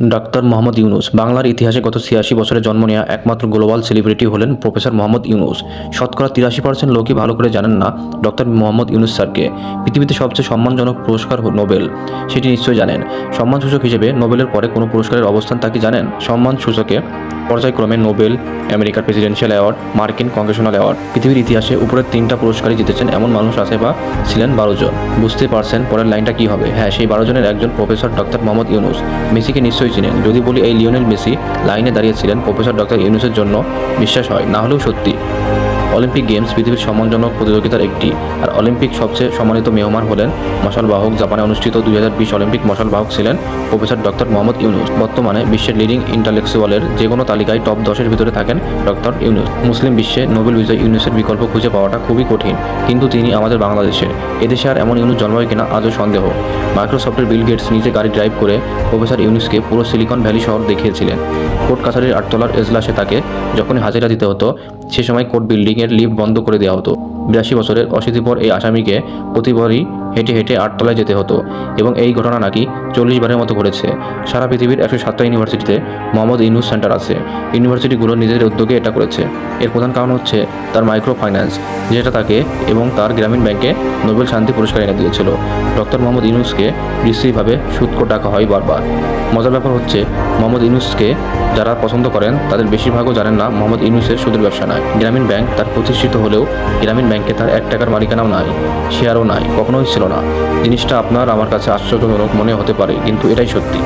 Doctor Mohammad Yunus. বাংলার ইতিহাসে গত ছিয়াশি বছরে জন্ম নেওয়া একমাত্র গ্লোবাল সেলিব্রিটি হলেন প্রফেসর মোহাম্মদ ইউনুস। শতকরা তিরাশি পার্সেন্ট লোকই ভালো করে জানেন না ডক্টর মোহাম্মদ ইউনুস স্যারকে। পৃথিবীতে সবচেয়ে সম্মানজনক পুরস্কার নোবেল। সেটি নিশ্চয়ই জানেন। সম্মানসূচক হিসেবে নোবেলের পরে কোনো পুরস্কারের অবস্থান তাকে জানেন? সম্মান সূচকে পর্যায়ক্রমে নোবেল, আমেরিকার প্রেসিডেন্সিয়াল অ্যাওয়ার্ড, মার্কিন কংগ্রেশনাল অ্যাওয়ার্ড, পৃথিবীর ইতিহাসে উপরের তিনটা পুরস্কারই জিতেছেন এমন মানুষ আছে বা ছিলেন বারো জন। বুঝতে পারছেন পরের লাইনটা কি হবে? হ্যাঁ সেই বারো জনের একজন প্রফেসর ডক্টর মোহাম্মদ ইউনুস। মেসিকে নিশ্চয়ই চিনেন। যদি বলি এই লিওনেল মেসি লাইনে দাঁড়িয়েছিলেন প্রফেসর ডক্টর ইউনুসের জন্য বিশ্বাস হয়, না হলেও সত্যি। অলিম্পিক গেমস পৃথিবীর সম্মানজনক প্রতিযোগিতার একটি আর অলিম্পিক সবচেয়ে সম্মানিত মেহমান হলেন মশাল বাহক জাপানে অনুষ্ঠিত দুই হাজার বিশ অলিম্পিক মশাল বাহক ছিলেন প্রফেসর ডক্টর মোহাম্মদ ইউনুস। বর্তমানে বিশ্বের লিডিং ইন্টালেকচুয়ালের যে কোনো তালিকায় টপ দশের ভিতরে থাকেন ডক্টর ইউনুস। মুসলিম বিশ্বে নোবেল বিজয় ইউনুসের বিকল্প খুঁজে পাওয়াটা খুবই কঠিন, কিন্তু তিনি আমাদের বাংলাদেশের। এদেশে আর এমন ইউনুস জন্মায় কিনা আজও সন্দেহ। মাইক্রোসফটের বিল গেটস নিজে গাড়ি ড্রাইভ করে প্রফেসর ইউনিসকে পুরো সিলিকন ভ্যালি শহর দেখিয়েছিলেন। কোর্ট কাছারির আটতলার এজলাসে তাকে যখনই হাজিরা দিতে হতো, সে সময় কোর্ট বিল্ডিংয়ের লিফট বন্ধ করে দেওয়া হতো। বিরাশি বছরের অশীতিপর এই আসামিকে প্রতিবারই হেঁটে হেঁটে আটতলায় যেতে হতো এবং এই ঘটনা নাকি চল্লিশ বারের মতো ঘটেছে। সারা পৃথিবীর একশো সাতটা ইউনিভার্সিটিতে মোহাম্মদ ইউনুস সেন্টার আছে। ইউনিভার্সিটিগুলো নিজেদের উদ্যোগে এটা করেছে। এর প্রধান কারণ হচ্ছে তার মাইক্রো ফাইন্যান্স যেটা তাকে এবং তার গ্রামীণ ব্যাংকে নোবেল শান্তি পুরস্কার এনে দিয়েছিল। ডক্টর মোহাম্মদ ইউনুসকে বিশ্রীভাবে সুদকো ডাকা হয় বারবার। মজার ব্যাপার হচ্ছে, মোহাম্মদ ইউনুসকে যারা পছন্দ করেন, তাদের বেশিরভাগও জানেন না মোহাম্মদ ইউনুসের সুদের ব্যবসা নয়। গ্রামীণ ব্যাংক তার প্রতিষ্ঠিত হলেও গ্রামীণ ব্যাংকে তার এক টাকার মালিকানাও নাই শেয়ারও নাই, কখনোই ছিল না। জিনিসটা আপনার আমার কাছে আশ্চর্যজনক মনে হতে পারে, কিন্তু এটাই সত্যি।